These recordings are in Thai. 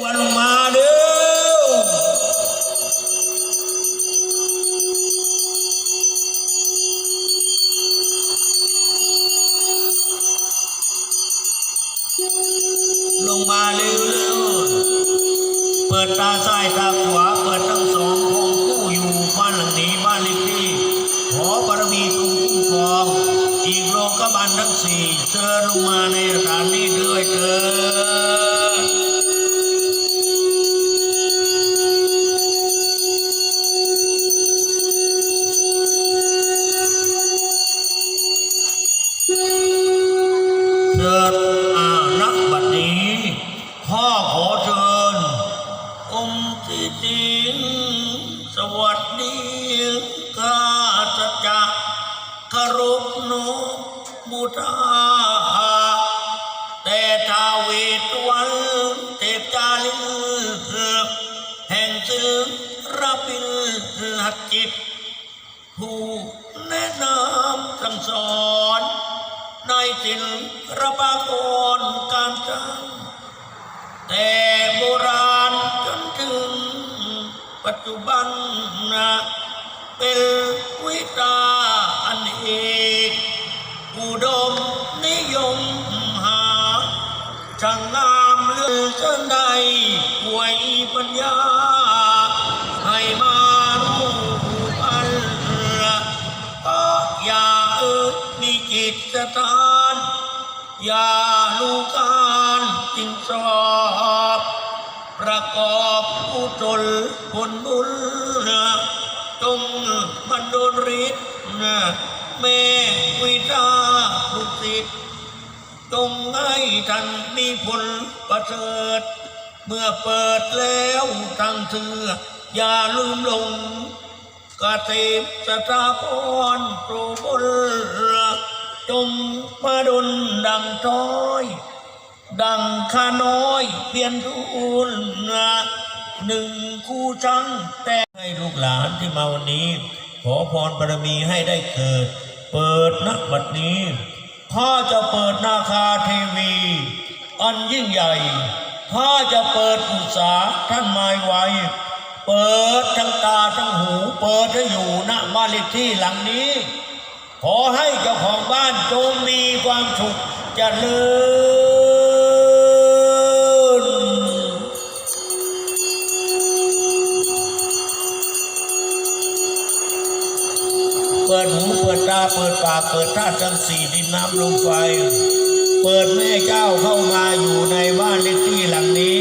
วันมาเด้อลงมาเร็วๆเปิดตาซ้ายตาขวาเปิดทั้งสองของผู้อยู่บ้านหลังนี้บ้านเลขที่ขอบารมีจงคุ้มครอง อีกโลกบาลทั้งสี่เชิญลงมาในสถานนี้ด้วยเถิด ที่จริง สวัสดีข้าจะจะคารพนกบูชาแต่ทาเวทวันเทพจาลินแห่งซึ่งรับบินหัดจิต ผู้แนะนำสั่งสอนในศิลปากรการสร้างแต่โบราณ ปัจจุบันนะเป็นวิชาอันเอกอุดมนิยมหาช่างงามเลือเกินใดหวยปัญญา ให้มารู้อันละก็อย่าเอ่ยมีจิตสถาน อย่าลูกการจิงสอบ ประกอบอุจลผลบุญนะจงบันดลฤทธิ์แม่วิชาบุตริตจงให้ท่านมีผลประเสริฐ เมื่อเปิดแล้วทั้งเถืออย่าลืมลงกเตมสถาพรโปรบลจงมาดลดังท้อย ดังข้าน้อยเพียนทูลหนึ่งคู่จังแต่ให้ลูกหลานที่มาวันนี้ ขอพรบารมีให้ได้เกิด เปิดนักบัดนี้ข้าจะเปิดนาคาเทวี อันยิ่งใหญ่ข้าจะเปิดอุตสาท่านหมายไว้ เปิดทั้งตาทั้งหู เปิดให้อยู่ณบ้านเลขที่หลังนี้ ขอให้เจ้าของบ้านจงมีความสุขเจริญ ดหูเปิดตาเปิดปากเปิดธาตุทั้งสี่ดินน้ำลมไฟ เปิดแม่เจ้าเข้ามาอยู่ในบ้านเลขที่หลังนี้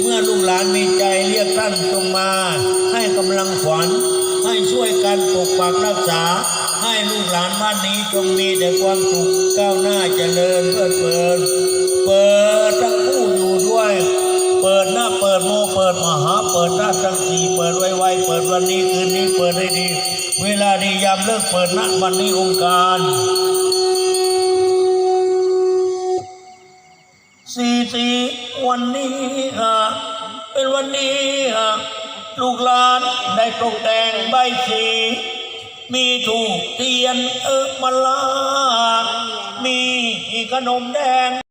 เมื่อลูกหลานมีใจเรียกท่านจงมา ให้กำลังขวัญ ให้ช่วยกันปกปักรักษา ให้ลูกหลานบ้านนี้จงมีแต่ความสุขก้าวหน้าเจริญเพื่อเปิดเปิดทั้ง เปิดหน้าเปิดโมเปิดมหาเปิดหน้าทั้งสีเปิดไวๆเปิดวันนี้คืนนี้เปิดให้ดี เวลาดียามเลิกเปิดณวันนี้องค์การสี่สี่วันนี้อะเป็นวันนี้อะลูกหลานได้ตกแต่งใบสีมีถูกเทียนเออมาลา มีขนมแดง